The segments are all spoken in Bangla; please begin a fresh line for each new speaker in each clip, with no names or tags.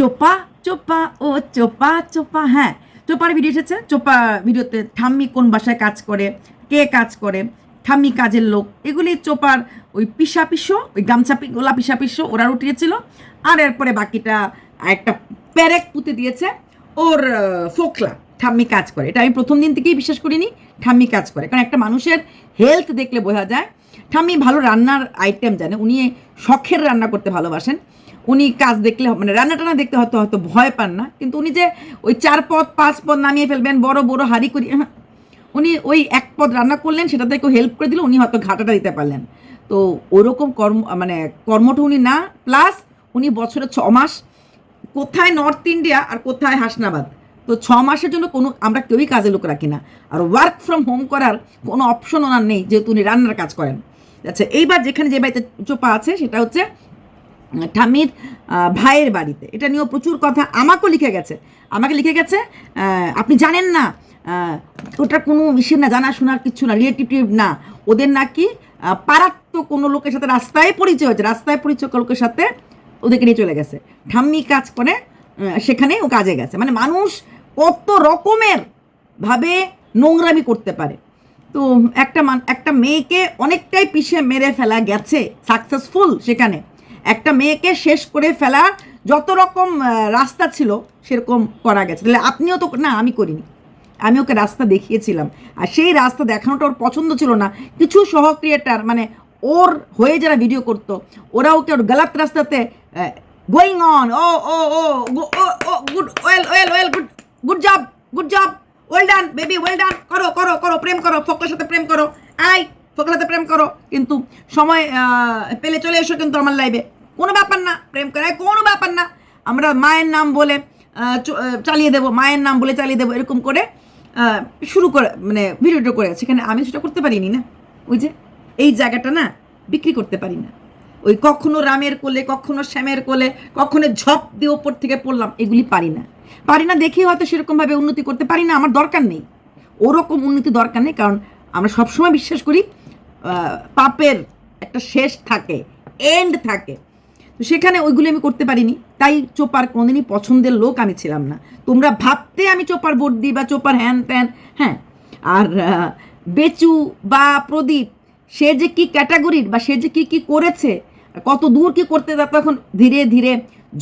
চোপা চোপা, ও চোপা চোপা হ্যাঁ। চোপার ভিডিও এসেছে। চোপা ভিডিওতে ঠাম্মি কোন বাসায় কাজ করে, কে কাজ করে, ঠাম্মি কাজের লোক। এগুলি চোপার ওই পিসা পিসো ওই গামছা গোলা পিসা পিসো ওরা উঠিয়েছিল আর এরপরে বাকিটা একটা প্যারেক পুঁতে দিয়েছে ওর ফোকলা। ঠাম্মি কাজ করে। এটা আমি প্রথম দিন থেকেই বিশ্বাস করিনি, ঠাম্মি কাজ করে। কারণ একটা মানুষের হেলথ দেখলে বোঝা যায়। ঠাম্মি ভালো রান্নার আইটেম জানে। উনি শখের রান্না করতে ভালোবাসেন। উনি কাজ দেখলে মানে রান্না টান্না দেখতে হয়তো হয়তো ভয় পান না। কিন্তু উনি যে ওই চার পদ, পাঁচ পদ নামিয়ে ফেলবেন, বড় বড়, হাঁড়ি করি উনি ওই এক পদ রান্না করলেন সেটাতে কেউ হেল্প করে দিল, উনি হয়তো ঘাটাটা দিতে পারলেন। তো ওরকম কর্ম মানে কর্মটা উনি না প্লাস উনি বছরে ছ মাস কোথায় নর্থ ইন্ডিয়া আর কোথায় হাসনাবাদ? তো ছ মাসের জন্য কোনো, আমরা কেউই কাজে লোক রাখি না। আর ওয়ার্ক ফ্রম হোম করার কোনো অপশন ওনার নেই, যেহেতু উনি রান্নার কাজ করেন। আচ্ছা এইবার যেখানে যে বাড়িতে চোপা আছে, সেটা হচ্ছে আহ, ঠাম্মির ভাইয়ের বাড়িতে। এটা নিয়েও প্রচুর কথা আমাকেও লিখে গেছে। আমাকে লিখে গেছে আপনি জানেন না ওটা কোনো ইসে না জানা শোনার কিছু না রিলেটিভ না। ওদের নাকি পারাত্ম কোনো লোকের সাথে রাস্তায় পরিচয় হয়েছে রাস্তায় পরিচয় লোকের সাথে ওদেরকে নিয়ে চলে গেছে। ঠাম্মি কাজ করে সেখানে ও কাজে গেছে। মানে মানুষ কত রকমের ভাবে নোংরামি করতে পারে। তো একটা মান একটা মেয়েকে অনেকটাই পিছিয়ে মেরে ফেলা গেছে সাকসেসফুল সেখানে। একটা মেয়েকে শেষ করে ফেলার যত রকম রাস্তা ছিল সেরকম করা গেছে। তাহলে আপনিও তো, না, আমি করিনি। আমি ওকে রাস্তা দেখিয়েছিলাম। আর সেই রাস্তা দেখানোটা ওর পছন্দ ছিল না। কিছু সহ ক্রিয়েটার মানে ওর হয়ে যারা ভিডিও করতো ওরা ওকে ওর গালাত রাস্তাতে going on O O O O good well well well good good job good job well done baby well done করো করো করো, প্রেম করো ফকলার সাথে প্রেম করো। আই ফকলার সাথে প্রেম করো, কিন্তু সময় পেলে চলে এসো কিন্তু আমার লাইভে কোনো ব্যাপার না, প্রেম করায় কোনো ব্যাপার না। আমরা মায়ের নাম বলে চালিয়ে দেবো, মায়ের নাম বলে চালিয়ে দেবো, এরকম করে শুরু করে মানে ভিডিওটা করে সেখানে আমি সেটা করতে পারিনি না। ওই যে, এই জায়গাটা না, বিক্রি করতে পারি না। ওই কখনো রামের কোলে, কখনো শ্যামের কোলে, কখনো ঝপ দিয়ে ওপর থেকে পড়লাম, এগুলি পারি না। পারি না দেখে হয়তো সেরকমভাবে উন্নতি করতে পারি না, আমার দরকার নেই। ওরকম উন্নতি দরকার নেই, কারণ আমরা সবসময় বিশ্বাস করি পাপের একটা শেষ থাকে এন্ড থাকে। তো সেখানে ওইগুলি আমি করতে পারিনি। তাই চোপার কোনোদিনই পছন্দের লোক আমি ছিলাম না। তোমরা ভাবতে আমি চোপার ভোট দিই বা চোপার হ্যান ত্যান হ্যাঁ। আর বেচু বা প্রদীপ, সে যে কি ক্যাটাগরির বা সে যে কি কি করেছে কত দূর কি করতে তা তখন ধীরে ধীরে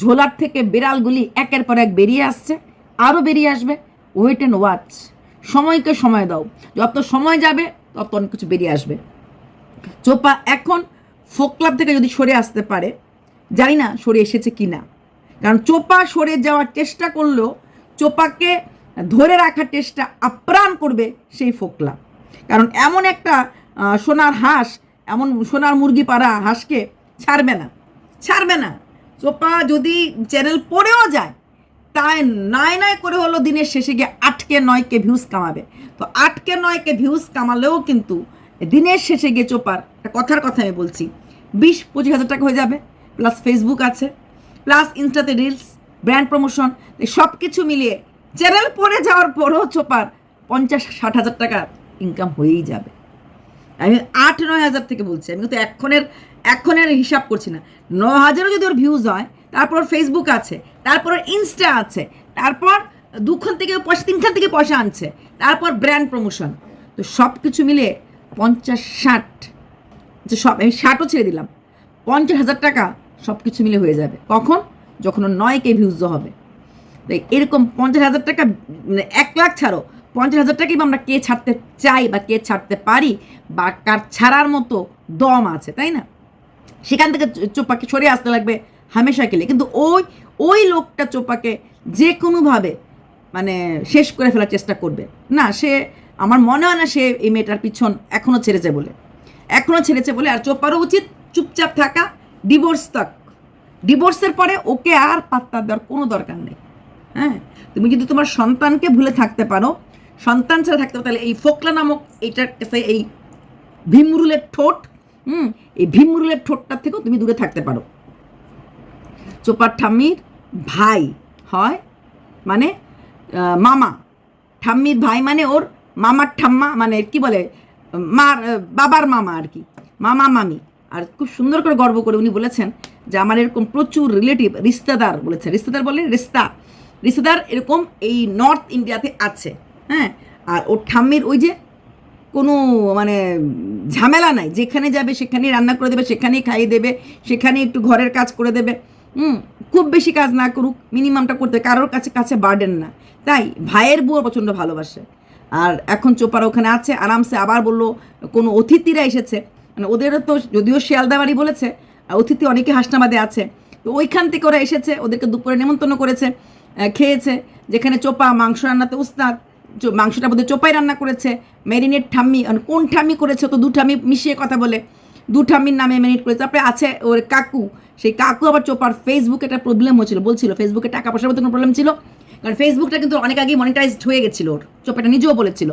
ঝোলার থেকে বেড়ালগুলি একের পর এক বেরিয়ে আসছে, আরও বেরিয়ে আসবে। ওয়েট অ্যান্ড ওয়াচ সময়কে সময় দাও। যত সময় যাবে, তত অনেক কিছু বেরিয়ে আসবে। চোপা এখন ফোক ক্লাব থেকে যদি সরে আসতে পারে, জানি না সরে এসেছে কি না। কারণ চোপা সরে যাওয়ার চেষ্টা করলেও চোপাকে ধরে রাখার চেষ্টা আপ্রাণ করবে সেই ফোকলা কারণ এমন একটা সোনার হাঁস, এমন সোনার মুরগি পাড়া হাঁসকে ছাড়বে না ছাড়বে না। চোপা যদি চ্যানেল পড়েও যায়, তাই নয় নয় করে হলো দিনের শেষে গিয়ে আটকে নয়কে ভিউজ কামাবে। তো আটকে নয়কে ভিউজ কামালেও কিন্তু দিনের শেষে গিয়ে চোপার, একটা কথার কথা আমি বলছি। বিশ, পঁচিশ হাজার টাকা হয়ে যাবে প্লাস ফেসবুক আছে প্লাস ইনস্টাতে রিলস ব্র্যান্ড প্রমোশন সব কিছু মিলিয়ে চ্যানেল পড়ে যাওয়ার পরও চোপার পঞ্চাশ, ষাট হাজার টাকা ইনকাম হয়েই যাবে। আমি আট, নয় হাজার থেকে বলছি, আমি কিন্তু এক্ষণের এক্ষণের হিসাব করছি না। ন হাজারও যদি ওর ভিউজ হয়, তারপর ফেসবুক আছে, তারপর ইনস্টা আছে, তারপর দুখান থেকে পয়সা, তিনখান থেকে পয়সা আনছে, তারপর ব্র্যান্ড প্রমোশন তো সব কিছু মিলে পঞ্চাশ ষাট। যে সব, আমি ষাটও ছেড়ে দিলাম। পঞ্চাশ হাজার টাকা সব কিছু মিলে হয়ে যাবে। কখন? যখন নয় কে ভিউজ হবে। তো এরকম পঞ্চাশ হাজার টাকা মানে এক লাখ ছাড়ো। পঞ্চাশ হাজার টাকাই আমরা কে ছাড়তে চাই বা কে ছাড়তে পারি বা কার ছাড়ার মতো দম আছে, তাই না? সেখান থেকে চোপাকে সরে আসতে লাগবে হামেশা গেলে কিন্তু ওই ওই লোকটা চোপাকে যে কোনোভাবে মানে শেষ করে ফেলার চেষ্টা করবে। না, সে আমার মনে হয় না সে এই মেয়েটার পিছন এখনও ছেড়েছে বলে। এখনও ছেড়েছে বলে আর চোপারও উচিত চুপচাপ থাকা ডিভোর্স তক ডিভোর্সের পরে ওকে আর পাত্তা দেওয়ার কোনো দরকার নেই। হ্যাঁ? তুমি যদি তোমার সন্তানকে ভুলে থাকতে পারো, সন্তান ছাড়া থাকতে পারো, তাহলে এই ফোকলা নামক এইটার কাছে এই ভীমরুলের ঠোঁট, হুম? এই ভীমরুলের ঠোঁটটার থেকেও তুমি দূরে থাকতে পারো। চোপার ঠাম্মির ভাই হয় মানে মামা। ঠাম্মির ভাই মানে ওর মামার ঠাম্মা মানে কি বলে, মার বাবার মামা আর কি, মামা, মামি। আর খুব সুন্দর করে গর্ব করে উনি বলেছেন যে আমার এরকম প্রচুর রিলেটিভ রিস্তাদার বলেছেন। রিস্তাদার বলে রিস্তা। রিস্তাদার এরকম এই নর্থ ইন্ডিয়াতে আছে হ্যাঁ? আর ওর ঠাম্মির ওই যে কোনো মানে ঝামেলা নাই। যেখানে যাবে সেখানেই রান্না করে দেবে, সেখানেই খাইয়ে দেবে, সেখানেই একটু ঘরের কাজ করে দেবে। হুম, খুব বেশি কাজ না করুক মিনিমামটা করতে কারোর কাছে কাছে বার্ডেন না। তাই ভাইয়ের বউও প্রচণ্ড ভালোবাসে। আর এখন চোপার ওখানে আছে, আরামসে আবার বলল, কোনো অতিথিরা এসেছে। মানে ওদেরও তো যদিও শিয়ালদা বাড়ি বলেছে অতিথি অনেকে হাসনাবাদে আছে। তো ওইখান থেকে ওরা এসেছে, ওদেরকে দুপুরে নেমন্তন্ন করেছে খেয়েছে, যেখানে চোপা, মাংস রান্নাতে উস্তাদ মাংসটা বোধহয় চোপাই রান্না করেছে, ম্যারিনেট ঠাম্মি মানে কোন ঠাম্মি করেছে তো দু ঠাম্মি মিশিয়ে কথা বলে, দু ঠাম্মির নামে ম্যারিনেট করেছে। তারপরে আছে ওর কাকু, সেই কাকু আবার চোপার ফেসবুকে একটা প্রবলেম হয়েছিল, বলছিল ফেসবুকে টাকা পয়সার মতো কোনো প্রবলেম ছিল? কারণ ফেসবুকটা কিন্তু অনেক আগেই মনিটাইজড হয়ে গেছিল ওর। চোপেটা নিজেও বলেছিল।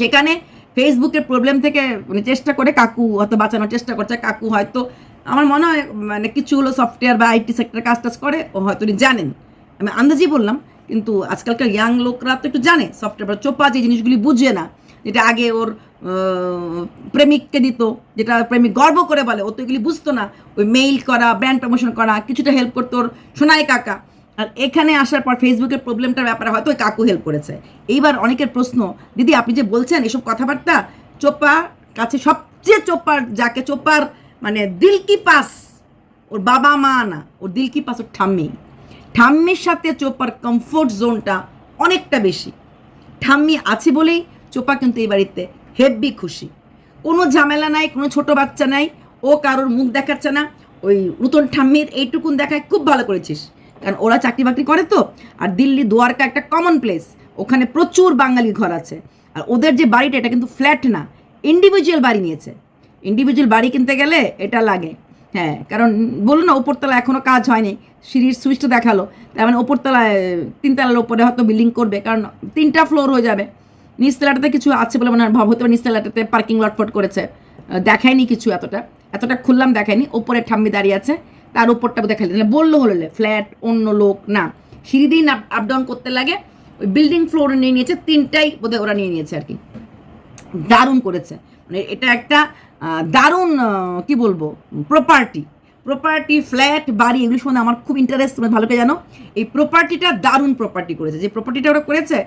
সেখানে ফেসবুকের প্রবলেম থেকে মানে চেষ্টা করে কাকু হয়তো বাঁচানোর চেষ্টা করছে। কাকু হয়তো, আমার মনে হয় মানে কিছু হলো সফটওয়্যার বা আইটি সেক্টর কাজ টাজ করে, ও হয়তো উনি জানেন। আমি আন্দাজই বললাম, কিন্তু আজকালকার ইয়াং লোকরা তো একটু জানে সফটওয়্যার চোপা যে জিনিসগুলি বুঝে না, যেটা আগে ওর প্রেমিককে দিত, যেটা প্রেমিক গর্ব করে বলে, ও তো এগুলি বুঝতো না। ওই মেইল করা ব্র্যান্ড প্রমোশন করা, কিছুটা হেল্প করতো ওর সোনাই কাকা। আর এখানে আসার পর ফেসবুকের প্রবলেমটার ব্যাপারে হয়তো ওই কাকু হেল্প করেছে। এইবার অনেকের প্রশ্ন, দিদি আপনি যে বলছেন এসব কথাবার্তা চোপা কাছে সবচেয়ে চোপার যাকে চোপার মানে দিল কি পাস ওর বাবা মা না, ওর দিল কি পাস ওর ঠাম্মি। ঠাম্মির সাথে চোপার কমফোর্ট জোনটা অনেকটা বেশি। ঠাম্মি আছে বলেই চোপা কিন্তু এই বাড়িতে হেব্বি খুশি। কোনো ঝামেলা নাই, কোনো ছোট বাচ্চা নাই, ও কারোর মুখ দেখাচ্ছে না, ওই নতুন ঠাম্মির এইটুকুন দেখায় খুব ভালো করেছিস। কারণ ওরা চাকরি বাকরি করে তো। আর দিল্লি দুয়ারকা একটা কমন প্লেস ওখানে প্রচুর বাঙালি ঘর আছে। আর ওদের যে বাড়িটা, এটা কিন্তু ফ্ল্যাট না। ইন্ডিভিজুয়াল বাড়ি নিয়েছে। ইন্ডিভিজুয়াল বাড়ি কিনতে গেলে এটা লাগে। হ্যাঁ কারণ বলল না ওপরতলা এখনও কাজ হয়নি। সিঁড়ির সুইচটা দেখাল। তার মানে ওপরতলায় তিনতলার ওপরে হয়তো বিল্ডিং করবে। কারণ তিনটা ফ্লোর হয়ে যাবে। নিচতলাটাতে কিছু আছে বলে মনে ভাব হতে পারে নিচতলাটাতে পার্কিং লটফট করেছে। দেখায়নি কিছু এতটা। এতটা খুললাম, দেখায়নি। ওপরে ঠাম্মি দাঁড়িয়ে আছে। তার উপরটা দেখালি তাহলে বলল হলো ফ্ল্যাট, অন্য লোক, না। সিঁড়ি দিন আপ ডাউন করতে লাগে। ওই বিল্ডিং ফ্লোর নিয়ে নিয়েছে, তিনটাই বোধহয় ওরা নিয়ে নিয়েছে আর কি দারুণ করেছে। মানে এটা একটা দারুণ কি বলব প্রপার্টি প্রপার্টি ফ্ল্যাট বাড়ি, এগুলো শুনে আমার খুব ইন্টারেস্ট তুমি ভালো করে জানো। এই প্রপার্টিটা দারুণ প্রপার্টি করেছে। যে প্রপার্টিটা ওরা করেছে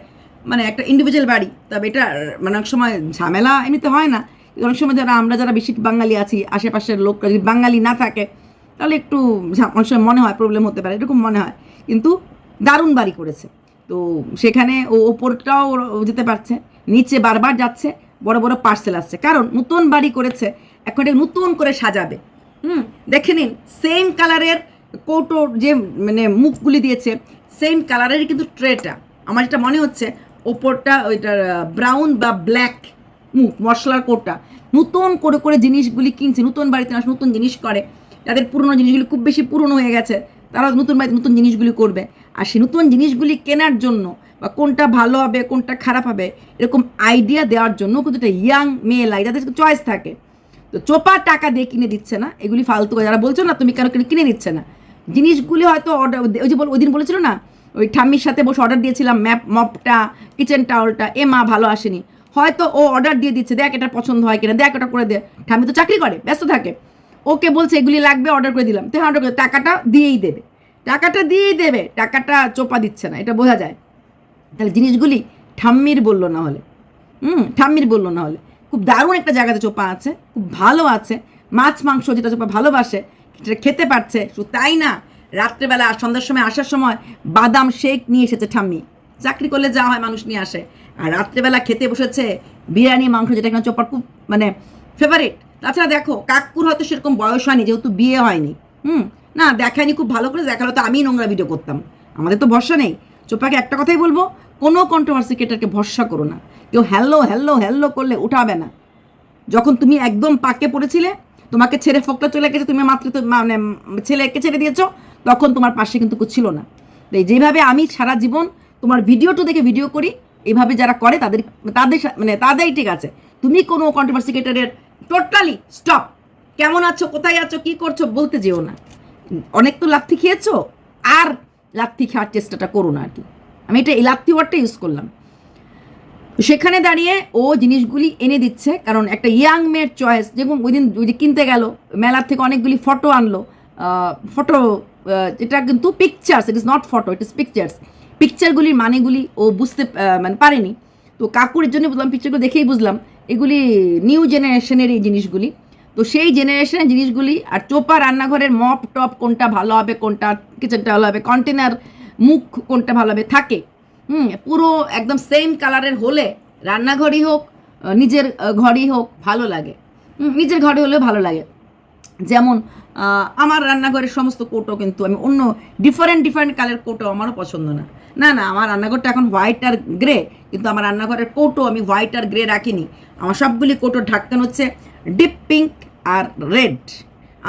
মানে একটা ইন্ডিভিজুয়াল বাড়ি। তবে এটা মানে অনেক সময় ঝামেলা এমনিতে হয় না। অনেক সময় যারা, আমরা যারা বেশি বাঙালি আছি, আশেপাশের লোকরা যদি বাঙালি না থাকে তাহলে একটু অনেক সময় মনে হয় প্রবলেম হতে পারে, এরকম মনে হয়। কিন্তু দারুণ বাড়ি করেছে। তো সেখানে ও ওপরটাও যেতে পারছে, নিচে বারবার যাচ্ছে, বড় বড় পার্সেল আসছে। কারণ নতুন বাড়ি করেছে এখন এটা নতুন করে সাজাবে। হুম, দেখে নিন সেম কালারের কৌটোর যে মানে মুখগুলি দিয়েছে সেম কালারেরই কিন্তু ট্রেটা আমার যেটা মনে হচ্ছে, ওপরটা ওইটার ব্রাউন বা ব্ল্যাক মুখ, মশলার কোটটা নতুন করে করে জিনিসগুলি কিনছে, নতুন বাড়িতে আসে, নতুন জিনিস করে। যাদের পুরনো জিনিসগুলি খুব বেশি পুরনো হয়ে গেছে। তারা নতুন বাড়িতে নতুন জিনিসগুলি করবে। আর সেই নতুন জিনিসগুলি কেনার জন্য বা কোনটা ভালো হবে, কোনটা খারাপ হবে, এরকম আইডিয়া দেওয়ার জন্য কিন্তু একটা ইয়াং মেয়ে লাগে যাদের চয়েস থাকে। তো চোপা টাকা দিয়ে কিনে দিচ্ছে না, এগুলি ফালতু। যারা বলছো না, তুমি কেন কিনে দিচ্ছে না? জিনিসগুলি হয়তো অর্ডার ওই যে বল ওই দিন বলেছিল না, ওই ঠাম্মির সাথে বসে অর্ডার দিয়েছিলাম ম্যাপ মপটা কিচেন টাওয়ালটা এ মা, ভালো আসেনি। হয়তো ও অর্ডার দিয়ে দিচ্ছে, দেখ এটা পছন্দ হয় কিনা, দেখ ওটা করে দে। ঠাম্মি তো চাকরি করে, ব্যস্ত থাকে। ওকে বলছে, এগুলি লাগবে অর্ডার করে দিলাম। তো অর্ডার করে, টাকাটা দিয়েই দেবে। টাকাটা দিয়েই দেবে? টাকাটা চোপা দিচ্ছে না। এটা বোঝা যায়। তাহলে জিনিসগুলি ঠাম্মির বলল না হলে। হুম, ঠাম্মির বলল না হলে। খুব দারুণ একটা জায়গাতে চোপা আছে, খুব ভালো আছে। মাছ, মাংস যেটা চোপা ভালোবাসে, সেটা খেতে পারছে। শুধু তাই না, রাত্রেবেলা আর সন্ধ্যার সময় আসার সময় বাদাম শেক নিয়ে এসেছে ঠাম্মি। চাকরি করলে যা হয় মানুষ নিয়ে আসে। আর রাত্রেবেলা খেতে বসেছে বিরিয়ানি, মাংস, যেটা কিনা চোপার খুব মানে ফেভারিট তাছাড়া দেখো, কাকুর হয়তো সেরকম বয়স হয়নি, যেহেতু বিয়ে হয়নি। হুম? না, দেখায়নি, খুব ভালো করে দেখাল, তো আমিই নোংরা ভিডিও করতাম। আমাদের তো ভরসা নেই। চোপাকে একটা কথাই বলব, কোনো কন্ট্রোভার্সি ক্রিয়েটারকে ভরসা করো না। কেউ হ্যালো হ্যালো হ্যালো করলে উঠাবে না। যখন তুমি একদম পাকে পড়েছিলে, তোমাকে ছেড়ে ফোকটা চলে গেছে, তুমি মাত্র মানে ছেলেকে ছেড়ে দিয়েছ, তখন তোমার পাশে কিন্তু ছিল না। তো এই যেভাবে আমি সারা জীবন তোমার ভিডিওটা দেখে ভিডিও করি এইভাবে যারা করে, তাদের তাদের মানে তাদেরই ঠিক আছে। তুমি কোনো কন্ট্রোভার্সি ক্রিয়েটারের টোটালি স্টপ কেমন আছো, কোথায় আছো, কি করছ, বলতে যেও না। অনেক তো লাথি খেয়েছো, আর লাথি খাওয়ার চেষ্টাটা করো না আর কি। আমি এটা এই লাথি ওয়ার্ডটা ইউজ করলাম। সেখানে দাঁড়িয়ে ও জিনিসগুলি এনে দিচ্ছে, কারণ একটা ইয়াং মেয়ের চয়েস যেরকম ওই দিন ওই যে কিনতে গেল, মেলার থেকে অনেকগুলি ফটো আনলো ফটো এটা কিন্তু pictures it is not photo it is pictures পিকচারগুলির মানেগুলি ও বুঝতে মানে পারেনি। তো কাকুরের জন্য বুঝলাম পিকচারগুলো দেখেই বুঝলাম। এগুলি নিউ জেনারেশনের এই জিনিসগুলি। তো সেই জেনারেশনের জিনিসগুলি আর চোপা রান্নাঘরের মপ টপ কোনটা ভালো হবে, কোনটা কিচেনটা ভালো হবে কন্টেনার মুখ কোনটা ভালো হবে, থাকে। হুম, পুরো একদম সেম কালারের হলে রান্নাঘরই হোক নিজের ঘরই হোক, ভালো লাগে। নিজের ঘরে হলেও ভালো লাগে। যেমন আমার রান্নাঘরের সমস্ত কোটো কিন্তু আমি অন্য ডিফারেন্ট ডিফারেন্ট কালার কোটো আমারও পছন্দ না। না না, আমার রান্নাঘরটা এখন হোয়াইট আর গ্রে কিন্তু আমার রান্নাঘরের কোটো আমি হোয়াইট আর গ্রে রাখিনি। আমার সবগুলি কোটোর ঢাক্কান হচ্ছে ডিপ পিঙ্ক আর রেড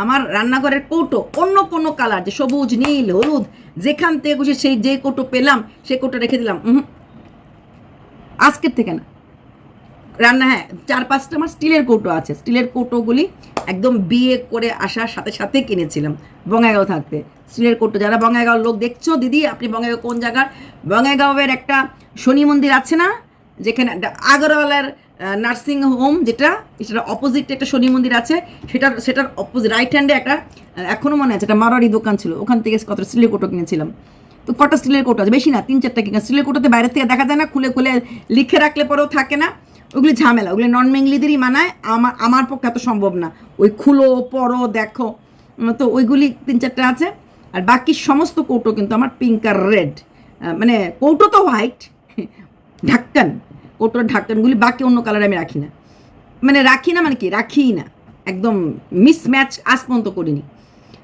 আমার রান্নাঘরের কৌটো অন্য কোনো কালার যে সবুজ, নীল, হলুদ, যেখান থেকে সেই যে কোটো পেলাম, সেই কোটো রেখে দিলাম। আজকের থেকে না। রান্না হ্যাঁ চার পাঁচটা আমার স্টিলের কৌটো আছে। স্টিলের কৌটোগুলি একদম বিয়ে করে আসার সাথে সাথে কিনেছিলাম, বঙ্গাইগাঁও থাকতে। স্টিলের কৌটো, যারা বঙ্গাইগাঁওর লোক দেখছ, দিদি, আপনি বঙ্গাইগাঁও কোন জায়গার? বঙ্গাইগাঁওয়ের একটা শনি মন্দির আছে না? যেখানে আগরওয়ালার নার্সিং হোম যেটা সেটা অপোজিটে একটা শনি মন্দির আছে। সেটার সেটার অপোজিট রাইট হ্যান্ডে একটা এখনও এখনও মনে আছে, একটা মারোয়ারি দোকান ছিল। ওখান থেকে কত স্টিলের কৌটো কিনেছিলাম। তো কটা স্টিলের কৌটো আছে? বেশি না, তিন চারটা কিনা স্টিলের কৌটোতে বাইরে থেকে দেখা যায় না, খুলে খুলে লিখে রাখলে পরেও থাকে না। ওগুলি ঝামেলা, ওগুলি নন বেঙ্গলিদেরই মানায়, আমার আমার পক্ষে এত সম্ভব না। ওই খুলো, পড়ো, দেখো তো ওইগুলি তিন চারটে আছে। আর বাকি সমস্ত কৌটো কিন্তু আমার পিঙ্ক আর রেড মানে কৌটো তো হোয়াইট ঢাক্কান। কৌটোর ঢাক্কানগুলি বাকি অন্য কালার আমি রাখি না। মানে রাখি না মানে কি? রাখিই না। একদম মিসম্যাচ আজ পর্যন্ত করিনি।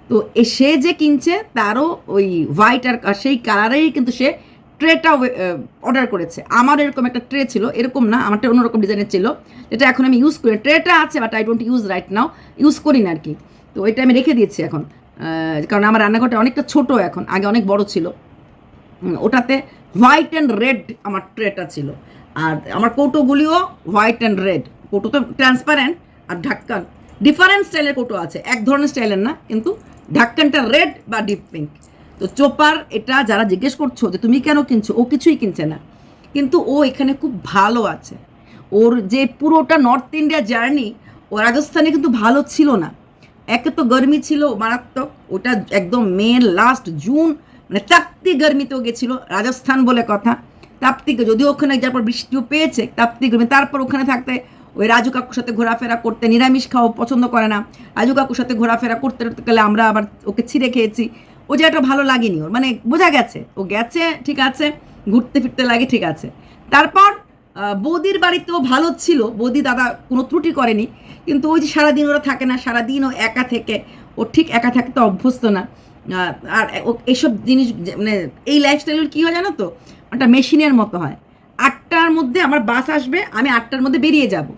তো সে যে কিনছে, তারও ওই হোয়াইট আর সেই কালারেই কিন্তু সে ট্রেটা অর্ডার করেছে। আমার এরকম একটা ট্রে ছিল, এরকম না আমারটা অন্যরকম ডিজাইনের ছিল, যেটা এখন আমি ইউজ করি ট্রেটা আছে but I don't use right now use করি না আর কি তো ওইটা আমি রেখে দিয়েছি এখন। কারণ আমার রান্নাঘরটা অনেকটা ছোট এখন, আগে অনেক বড় ছিল। ওটাতে হোয়াইট অ্যান্ড রেড আমার ট্রেটা ছিল। আর আমার কৌটোগুলিও হোয়াইট অ্যান্ড রেড কৌটো তো ট্রান্সপারেন্ট আর ঢাক্কান। ডিফারেন্ট স্টাইলের কৌটো আছে, এক ধরনের স্টাইলের না, কিন্তু ঢাক্কানটা রেড বা ডিপ পিঙ্ক তো চোপার এটা যারা জিজ্ঞেস করছ যে তুমি কেন কিনছো, ও কিছুই কিনছে না। কিন্তু ও এখানে খুব ভালো আছে। ওর যে পুরোটা নর্থ ইন্ডিয়া জার্নি ও রাজস্থানে কিন্তু ভালো ছিল না। একে তো গরমি ছিল মারাত্মক, ওটা একদম মে লাস্ট জুন মানে তাপ্তি গরমিতেও গেছিল, রাজস্থান বলে কথা। তাপ্তি যদিও ওখানে যাওয়ার পর বৃষ্টিও পেয়েছে, তাপ্তি গরমি, তারপর ওখানে থাকতে ওই রাজু কাকুর সাথে ঘোরাফেরা করতে নিরামিষ খাওয়া পছন্দ করে না। রাজু কাকুর সাথে ঘোরাফেরা করতে গেলে আমরা আবার ওকে ছিঁড়ে খেয়েছি। ও জায়গাটা ভালো লাগেনি ওর। মানে বোঝা গেছে, ও গেছে, ঠিক আছে, ঘুরতে ফিরতে লাগে, ঠিক আছে। তারপর বৌদির বাড়িতেও ভালো ছিল, বৌদি দাদা কোনো ত্রুটি করেনি, কিন্তু ওই যে সারাদিন ওরা থাকে না, সারাদিন ও একা থেকে, ও ঠিক একা থাকতে অভ্যস্ত না। আর এইসব জিনিস মানে এই লাইফস্টাইলের কী হয় জানো তো? একটা মেশিনের মতো হয়। আটটার মধ্যে আমার বাস আসবে, আমি আটটার মধ্যে বেরিয়ে যাব।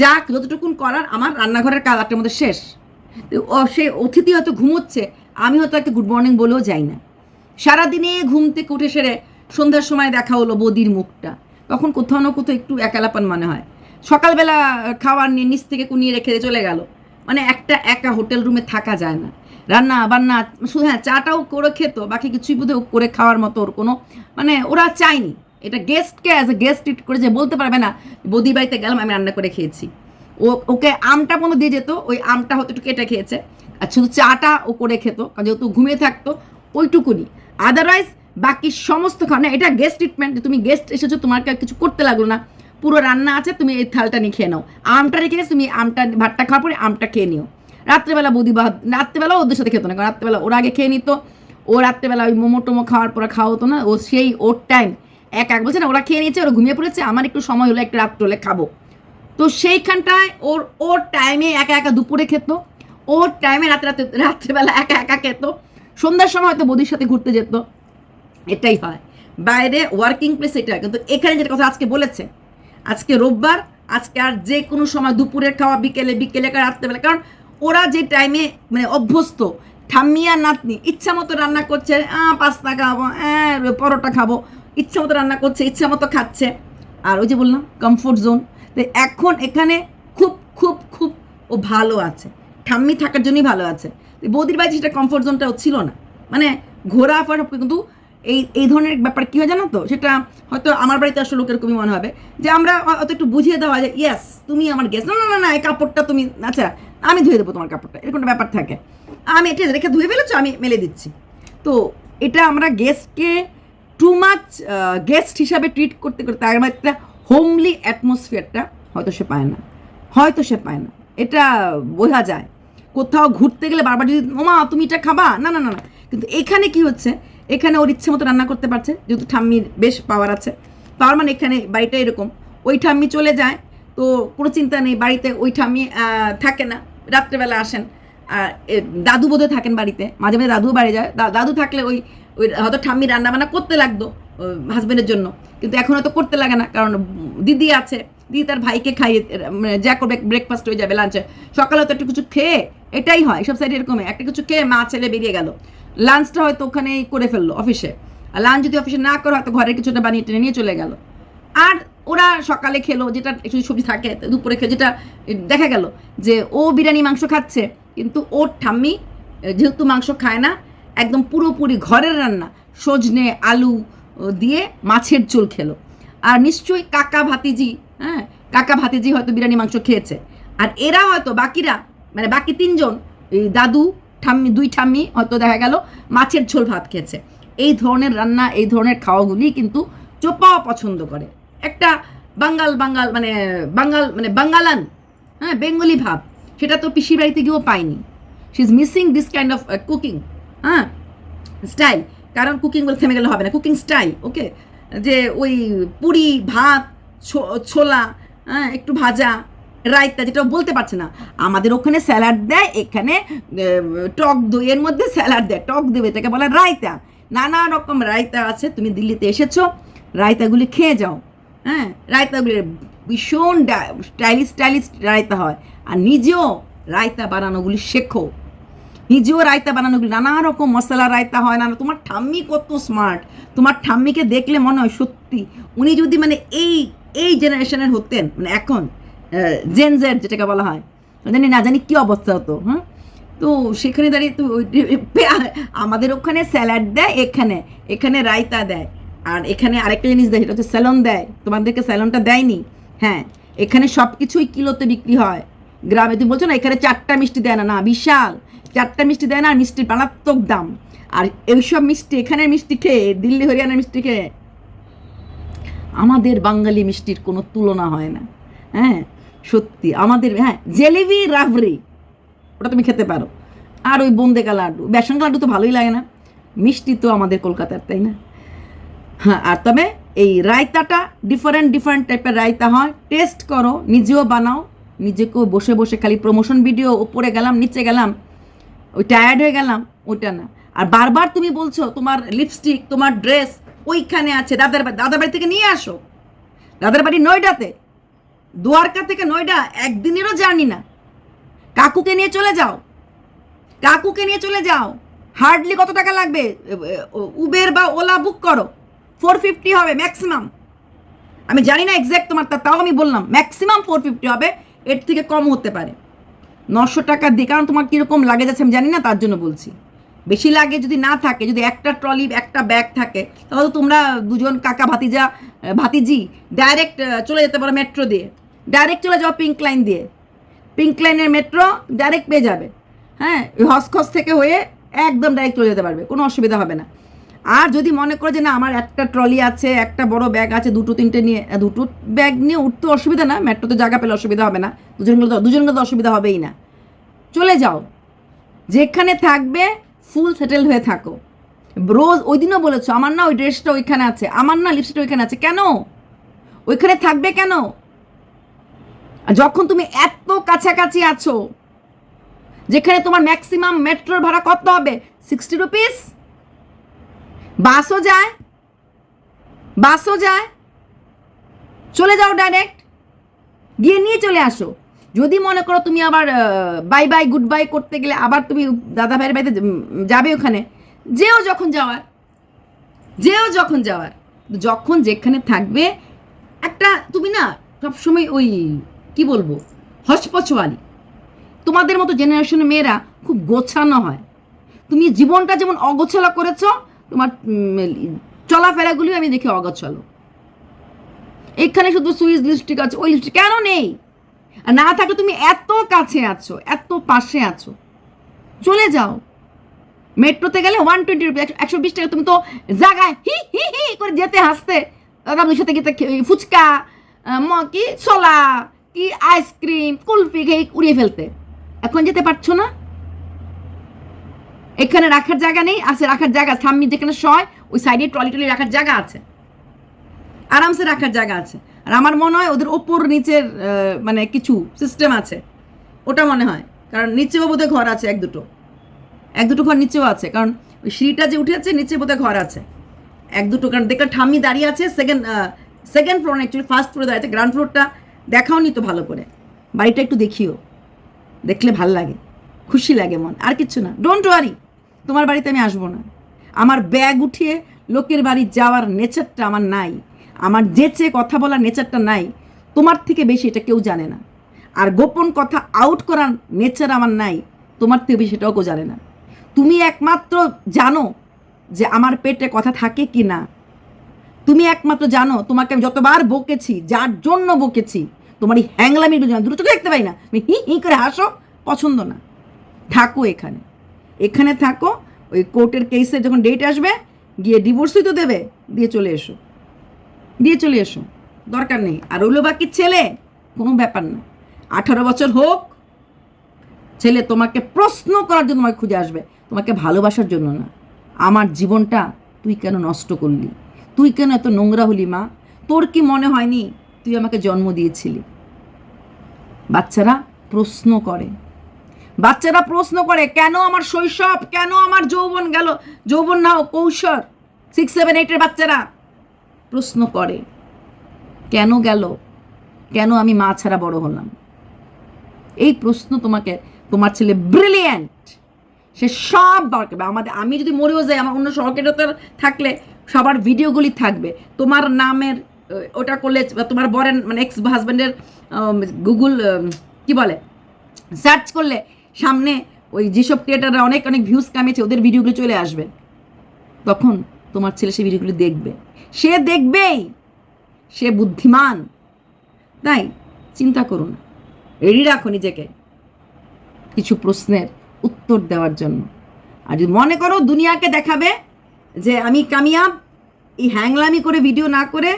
যাক, যতটুকুন করার, আমার রান্নাঘরের কাজ আটটার মধ্যে শেষ। সে অতিথি হয়তো ঘুমোচ্ছে আমি হয়তো একটা গুড মর্নিং বলেও যাই না। সারাদিনে ঘুম থেকে উঠে সেরে সন্ধ্যার সময় দেখা হলো বদির মুখটা। তখন কোথাও না কোথাও একটু একালাপান মনে হয়। সকালবেলা খাওয়ার নিয়ে নিচ থেকে কুনিয়ে রেখে চলে গেল। মানে একটা একা হোটেল রুমে থাকা যায় না। রান্না বান্না, শুধু হ্যাঁ চাটাও করে খেত, বাকি কিছুই বোধহয় করে খাওয়ার মতো ওর কোনো মানে ওরা চায়নি। এটা গেস্টকে অ্যাজ এ গেস্ট ট্রিট করে যে বলতে পারবে না, বদি বাড়িতে গেলাম, আমি রান্না করে খেয়েছি। ও ওকে আমটা কোনো দিয়ে যেত, ওই আমটা হয়তো একটু কেটে খেয়েছে। আর শুধু চাটা ও করে খেত, কারণ যেহেতু ঘুমিয়ে থাকতো, ওইটুকুনি। আদারওয়াইজ বাকি সমস্ত খাওয়া এটা গেস্ট ট্রিটমেন্ট তুমি গেস্ট এসেছ, তোমাকে আর কিছু করতে লাগল না। পুরো রান্না আছে, তুমি এই থালটা নিয়ে খেয়ে নাও। আমটা রেখে তুমি আমটা, ভাতটা খাওয়ার পরে আমটা খেয়ে নিও। রাত্রেবেলা বৌদি বা, রাত্রেবেলা ওদের সাথে খেতো না, কারণ রাত্রেবেলা ওরা আগে খেয়ে নিত। ও রাত্রেবেলা ওই মোমো টোমো খাওয়ার পরে খাওয়া হতো না, ও সেই ওর টাইম এক এক বলছে, না, ওরা খেয়ে নিয়েছে, ওরা ঘুমিয়ে পড়েছে, আমার একটু সময় হলো, একটু রাত্রে হলে খাব। তো সেইখানটায় ওর ওর টাইমে একা একা দুপুরে খেত। ওর টাইমে রাতে রাতে, রাত্রেবেলা একা একা খেত। সন্ধ্যার সময় হয়তো বৌদির সাথে ঘুরতে যেত। এটাই হয়। বাইরে ওয়ার্কিং প্লেস এটা কিন্তু এখানে যেটা কথা আজকে বলেছে, আজকে রোববার, আজকে আর যে কোনো সময় দুপুরের খাওয়া, বিকেলে বিকেলে রাত্রেবেলা। কারণ ওরা যে টাইমে মানে অভ্যস্ত, ঠাম্মি আর নাতনি, ইচ্ছা মতো রান্না করছে পাস্তা খাব হ্যাঁ পরোটা খাব। ইচ্ছা মতো রান্না করছে, ইচ্ছা মতো খাচ্ছে। আর ওই যে বললাম কমফোর্ট জোন তো এখন এখানে খুব খুব খুব ও ভালো আছে। ঠাম্মি থাকার জন্যই ভালো আছে। বৌদির বাড়িতে সেটা কমফোর্ট জোনটাও ছিল না। মানে ঘোরা ঘোরাফেরা কিন্তু এই এই ধরনের ব্যাপার কী হয় জানো তো? সেটা হয়তো আমার বাড়িতে আসলে লোকের কমই মনে হবে যে আমরা অত একটু বুঝিয়ে দেওয়া যে ইয়েস তুমি আমার গেস্ট না না না না, এই কাপড়টা তুমি আচ্ছা আমি ধুয়ে দেবো তোমার কাপড়টা। এরকম ব্যাপার থাকে। আমি এটা রেখে ধুয়ে ফেলেছো, আমি মেলে দিচ্ছি। তো এটা আমরা গেস্টকে টু মাচ গেস্ট হিসাবে ট্রিট করতে করতে তার একটা হোমলি অ্যাটমসফিয়ারটা হয়তো সে পায় না। হয়তো সে পায় না। এটা বোঝা যায়। কোথাও ঘুরতে গেলে বারবার যদি, ওমা, তুমি এটা খাবা? না না না না। কিন্তু এখানে কি হচ্ছে? এখানে ওর ইচ্ছে মতো রান্না করতে পারছে, যেহেতু ঠাম্মির বেশ পাওয়ার আছে। পাওয়ার মানে এখানে বাড়িটা এরকম। ওই ঠাম্মি চলে যায়, তো কোনো চিন্তা নেই, বাড়িতে ওই ঠাম্মি থাকে না, রাত্রেবেলা আসেন। আর দাদু বোধহয় থাকেন বাড়িতে, মাঝে মাঝে দাদু বাড়ি যায়। দাদু থাকলে ওই ওই হয়তো ঠাম্মি রান্না বান্না করতে লাগতো হাজবেন্ডের জন্য। কিন্তু এখন হয়তো করতে লাগে না, কারণ দিদি আছে দিদি তার ভাইকে খাইয়ে মানে যা করবে ব্রেকফাস্ট হয়ে যাবে লাঞ্চে সকালে হয়তো একটু কিছু খেয়ে, এটাই হয় সব সাইড এরকমই একটা কিছু খেয়ে মা, ছেলে বেরিয়ে গেল। লাঞ্চটা হয়তো ওখানেই করে ফেলল অফিসে আর লাঞ্চ যদি অফিসে না করে, হয়তো ঘরের কিছুটা বানিয়ে টেনে নিয়ে চলে গেল। আর ওরা সকালে খেলো, যেটা একটু সবজি থাকে দুপুরে খেলো, যেটা দেখা গেল যে ও বিরিয়ানি, মাংস খাচ্ছে, কিন্তু ওর ঠাম্মি যেহেতু মাংস খায় না, একদম পুরোপুরি ঘরের রান্না, সজনে, আলু দিয়ে মাছের ঝোল খেলো। আর নিশ্চয়ই কাকা, ভাতিজি হ্যাঁ? কাকা ভাতিজি হয়তো বিরিয়ানি, মাংস খেয়েছে। আর এরা হয়তো, বাকিরা মানে বাকি তিনজন, এই দাদু, ঠাম্মি, দুই ঠাম্মি হয়তো দেখা গেল মাছের ঝোল ভাত খেয়েছে। এই ধরনের রান্না, এই ধরনের খাওয়াগুলি কিন্তু চোপাও পছন্দ করে। একটা বাঙ্গাল বাঙ্গাল মানে বাঙ্গাল মানে বাঙ্গালান হ্যাঁ বেঙ্গলি ভাব, সেটা তো পিসির বাড়িতে গিয়েও পাইনি। She is missing this kind of cooking হ্যাঁ স্টাইল কারণ কুকিং বলে থেমে গেলে হবে না। কুকিং স্টাইল ওকে যে ওই পুরি, ভাত ছোলা হ্যাঁ একটু ভাজা, রায়তা যেটা বলতে পারছে না। আমাদের ওখানে স্যালাড দেয়, এখানে টক দইয়ের মধ্যে স্যালাড দেয়। টক দেবে, এটাকে বলে রায়তা। নানা রকম রায়তা আছে, তুমি দিল্লিতে এসেছ, রায়তাগুলি খেয়ে যাও। হ্যাঁ রায়তাগুলি ভীষণ স্টাইলিশ স্টাইলিশ রায়তা হয়। আর নিজেও রায়তা বানানোগুলি শেখো। নিজেও রায়তা বানানোগুলি, নানা রকম মশলা রায়তা হয় না তোমার ঠাম্মি কত স্মার্ট তোমার ঠাম্মিকে দেখলে মনে হয় সত্যি, উনি যদি মানে এই এই জেনারেশনের হতেন মানে এখন জেনজেড যেটাকে বলা হয়, জানি না, জানি কী অবস্থা হতো হ্যাঁ তো সেখানে দাঁড়িয়ে তো আমাদের ওখানে স্যালাড দেয়, এখানে এখানে রায়তা দেয়, আর এখানে আরেকটা জিনিস দেয়, সেটা হচ্ছে স্যালন দেয়, তোমাদেরকে স্যালনটা দেয়নি হ্যাঁ এখানে সব কিছুই কিলোতে বিক্রি হয়, গ্রামে তুমি বলছো না, এখানে চারটা মিষ্টি দেয় না না, বিশাল, চারটা মিষ্টি দেয় না, আর মিষ্টির মারাত্মক দাম, আর এইসব মিষ্টি এখানের মিষ্টি খেয়ে, দিল্লি, হরিয়ানার মিষ্টি খেয়ে আমাদের বাঙালি মিষ্টির কোনো তুলনা হয় না। হ্যাঁ সত্যি। আমাদের হ্যাঁ জেলেবি, রাবড়ি, ওটা তুমি খেতে পারো। আর ওই বন্দেকা লাড্ডু, বেসন লাড্ডু তো ভালোই লাগে না। মিষ্টি তো আমাদের কলকাতার, তাই না? হ্যাঁ আর তবে এই রায়তাটা ডিফারেন্ট ডিফারেন্ট টাইপের রায়তা হয়। টেস্ট করো, নিজেও বানাও, নিজেকেও বসে বসে খালি প্রমোশন ভিডিও উপরে গেলাম, নিচে গেলাম, ওই টায়ার্ড হয়ে গেলাম, ওইটা না। আর বারবার তুমি বলছো, তোমার লিপস্টিক তোমার ড্রেস ওইখানে আছে, দাদার বাড়ি। দাদার বাড়ি থেকে নিয়ে আসো। দাদার বাড়ি নয়ডাতে। দুয়ারকা থেকে নয়ডা, একদিনেরও জার্নি না। কাকুকে নিয়ে চলে যাও। কাকুকে নিয়ে চলে যাও। হার্ডলি কত টাকা লাগবে? উবের বা ওলা বুক করো। ফোর ফিফটি হবে ম্যাক্সিমাম আমি জানি না এক্স্যাক্ট তোমার তাও আমি বললাম ম্যাক্সিমাম ফোর ফিফটি হবে। এর থেকে কম হতে পারে। নশো টাকা দিয়ে, কারণ তোমার কীরকম লাগে যাচ্ছে আমি জানি না, তার জন্য বলছি। বেশি লাগে যদি না থাকে, যদি একটা ট্রলি একটা ব্যাগ থাকে, তাহলে তোমরা দুজন কাকা ভাতিজা ভাতিজি ডাইরেক্ট চলে যেতে পারো মেট্রো দিয়ে। ডাইরেক্ট চলে যাও পিঙ্ক লাইন দিয়ে। পিঙ্ক লাইনের মেট্রো ডাইরেক্ট পেয়ে যাবে। হ্যাঁ হসখস থেকে হয়ে একদম ডাইরেক্ট চলে যেতে পারবে, কোনো অসুবিধা হবে না। আর যদি মনে করো যে না, আমার একটা ট্রলি আছে, একটা বড় ব্যাগ আছে, দুটো তিনটে নিয়ে দুটো ব্যাগ নিয়ে উঠতে অসুবিধা না মেট্রোতে জায়গা পেলে অসুবিধা হবে না দুজনগুলো তো দুজনগুলো তো অসুবিধা হবেই না। চলে যাও। যেখানে থাকবে ফুল সেটেল হয়ে থাকো। রোজ ওই দিনও বলেছ, আমার না ওই ড্রেসটা ওইখানে আছে, আমার না লিপস্টিকটা ওইখানে আছে। কেন? ওইখানে থাকবে কেন? যখন তুমি এত কাছাকাছি আছো, যেখানে তোমার ম্যাক্সিমাম মেট্রোর ভাড়া কত হবে? সিক্সটি রুপিস বাসও যায় বাসও যায়। চলে যাও ডাইরেক্ট গিয়ে নিয়ে চলে আসো। যদি মনে করো তুমি আবার বাই বাই গুড বাই করতে গেলে আবার তুমি দাদা ভাইয়ের বাড়িতে যাবে ওখানে যেও যখন যাওয়ার যেও যখন যাওয়ার যখন যেখানে থাকবে একটা তুমি না সবসময় ওই কি বলব হসপচওয়ালি তোমাদের মতো জেনারেশনের মেয়েরা খুব গোছানো হয়। তুমি জীবনটা যেমন অগোছালো করেছ
তোমার উম, চলাফেরাগুলিও আমি দেখি অগোছালো। এখানে শুধু সুইচ লিপস্টিক আছে ওই লিপস্টিক কেন নেই? আর না থাকলে তুমি এত কাছে আছো, এত পাশে আছো। চলে যাও। মেট্রোতে গেলে ওয়ান টোয়েন্টি রুপি একশো বিশ টাকা। তুমি তো জায়গায় হি হি হি করে যেতে হাসতে। দাদার সাথে গিয়ে ফুচকা কি ছোলা, কি আইসক্রিম কুলফি খেয়ে উড়িয়ে ফেলতে। এখন যেতে পারছ না? এখানে রাখার জায়গা নেই, আছে রাখার জায়গা সামনে যেখানে শয়, ওই সাইডে ট্রলি টলি রাখার জায়গা আছে। আরামসে রাখার জায়গা আছে। আর আমার মনে হয় ওদের ওপর নিচের মানে কিছু সিস্টেম আছে। ওটা মনে হয়। কারণ নিচেও বোধহয় ঘর আছে এক দুটো। এক দুটো ঘর নিচেও আছে। কারণ ওই সিঁড়িটা যে উঠে আছে, নিচে বোধহয় ঘর আছে। এক দুটো, কারণ দেখলে ঠাম্মি দাঁড়িয়ে আছে second second floor actually first ফ্লোরে দাঁড়িয়ে আছে গ্রাউন্ড ফ্লোরটা দেখাও নি তো ভালো করে। বাড়িটা একটু দেখিও। দেখলে ভালো লাগে। খুশি লাগে মন। আর কিচ্ছু না। ডোন্ট ওয়ারি তোমার বাড়িতে আমি আসব না। আমার ব্যাগ উঠিয়ে লোকের বাড়ি যাওয়ার নেচারটা আমার নাই। আমার যে চেয়ে কথা বলার নেচারটা নাই, তোমার থেকে বেশি এটা কেউ জানে না। আর গোপন কথা আউট করার নেচার আমার নাই, তোমার থেকে বেশি সেটাও কেউ জানে না। তুমি একমাত্র জানো যে আমার পেটে কথা থাকে কি না। তুমি একমাত্র জানো, তোমাকে আমি যতবার বকেছি, যার জন্য বকেছি, তোমার এই হ্যাংলামি দুটো চোখে দেখতে পাই না। তুমি হি হি করে হাসো, পছন্দ না। থাকো এখানে। এখানে থাকো, ওই কোর্টের কেসে যখন ডেট আসবে, গিয়ে ডিভোর্সই তো দেবে, দিয়ে চলে এসো। দিয়ে চলে এসো। দরকার নেই। আর ওইলো বাকি ছেলে, কোনো ব্যাপার না। আঠারো বছর হোক, ছেলে তোমাকে প্রশ্ন করার জন্য তোমাকে খুঁজে আসবে। তোমাকে ভালোবাসার জন্য না। আমার জীবনটা তুই কেন নষ্ট করলি? তুই কেন এত নোংরা হলি মা? তোর কি মনে হয়নি তুই আমাকে জন্ম দিয়েছিলি? বাচ্চারা প্রশ্ন করে। বাচ্চারা প্রশ্ন করে, কেন আমার শৈশব? কেন আমার যৌবন গেল? যৌবন না কৌশল। সিক্স সেভেন এইটের বাচ্চারা। প্রশ্ন করে, কেন গেল? কেন আমি মা ছাড়া বড় হলাম? এই প্রশ্ন তোমাকে, তোমার ছেলে ব্রিলিয়েন্ট সে সব বার করবে। আমাদের, আমি যদি মরেও যাই, আমার অন্য সহকেটার থাকলে সবার ভিডিওগুলি থাকবে। তোমার নামের ওটা করলে তোমার বরের মানে এক্স হাজব্যান্ডের গুগল কি বলে? সার্চ করলে সামনে ওই যেসব ক্রিয়েটাররা অনেক অনেক ভিউজ কামিয়েছে, ওদের ভিডিওগুলো চলে আসবে। তখন তোমার ছেলে সেই ভিডিওগুলো দেখবে। সে দেখবেই সে বুদ্ধিমান। তাই চিন্তা করুন রেডি রাখো নিজেকে কিছু প্রশ্নের উত্তর দেওয়ার জন্য। আর যদি মনে করো দুনিয়াকে দেখাবে যে আমি কামিয়াব, এই হ্যাংলামি করে ভিডিও না করে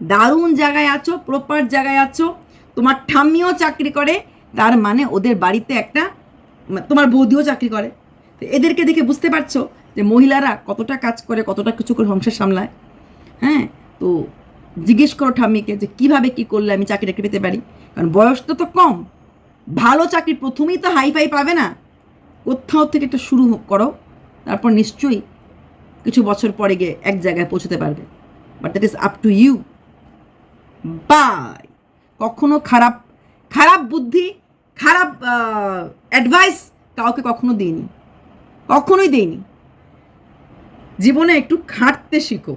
দারুণ জায়গায় আছো প্রপার জায়গায় আছো, তোমার ঠাম্মিও চাকরি করে, তার মানে ওদের বাড়িতে একটা তোমার বৌদিও চাকরি করে। তো এদেরকে দেখে বুঝতে পারছ যে মহিলারা কতটা কাজ করে, কতটা কিছু করে সংসার সামলায়। হ্যাঁ? তো জিজ্ঞেস করো ঠাম্মিকে যে কীভাবে কি করলে আমি চাকরি টাকরি পেতে পারি? কারণ বয়সটা তো তো কম। ভালো চাকরি প্রথমেই তো হাই ফাই পাবে না। কোথাও থেকে একটা শুরু করো। তারপর নিশ্চয়ই কিছু বছর পরে গিয়ে এক জায়গায় পৌঁছতে পারবে। But that is up to you bye কখনো খারাপ খারাপ বুদ্ধি, খারাপ অ্যাডভাইস কাউকে কখনো দিইনি। কখনোই দিইনি। জীবনে একটু খাটতে শিখো।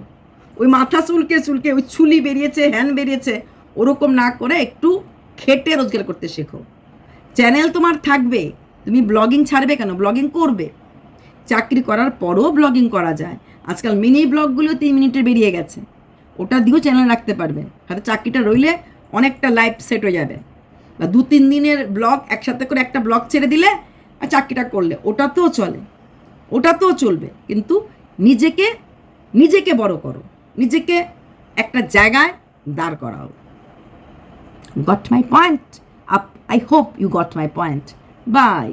ওই মাথা চুলকে চুলকে, ওই ছুলি বেরিয়েছে, হ্যান বেরিয়েছে, ওরকম না করে একটু খেটে রোজগার করতে শেখো। চ্যানেল তোমার থাকবে, তুমি ব্লগিং ছাড়বে কেন? ব্লগিং করবে। চাকরি করার পরও ব্লগিং করা যায়। আজকাল মিনি ব্লগগুলো তিন মিনিটের বেরিয়ে গেছে। ওটা দিয়েও চ্যানেল রাখতে পারবে। হয়তো চাকরিটা রইলে অনেকটা লাইফ সেট হয়ে যাবে। বা দু তিন দিনের ব্লগ একসাথে করে একটা ব্লগ ছেড়ে দিলে আর চাকরিটা করলে। ওটাতেও চলে। ওটাতেও চলবে। কিন্তু নিজেকে নিজেকে বড় করো। নিজেকে একটা জায়গায় দাঁড় করাও। Got my point up I hope you got my point bye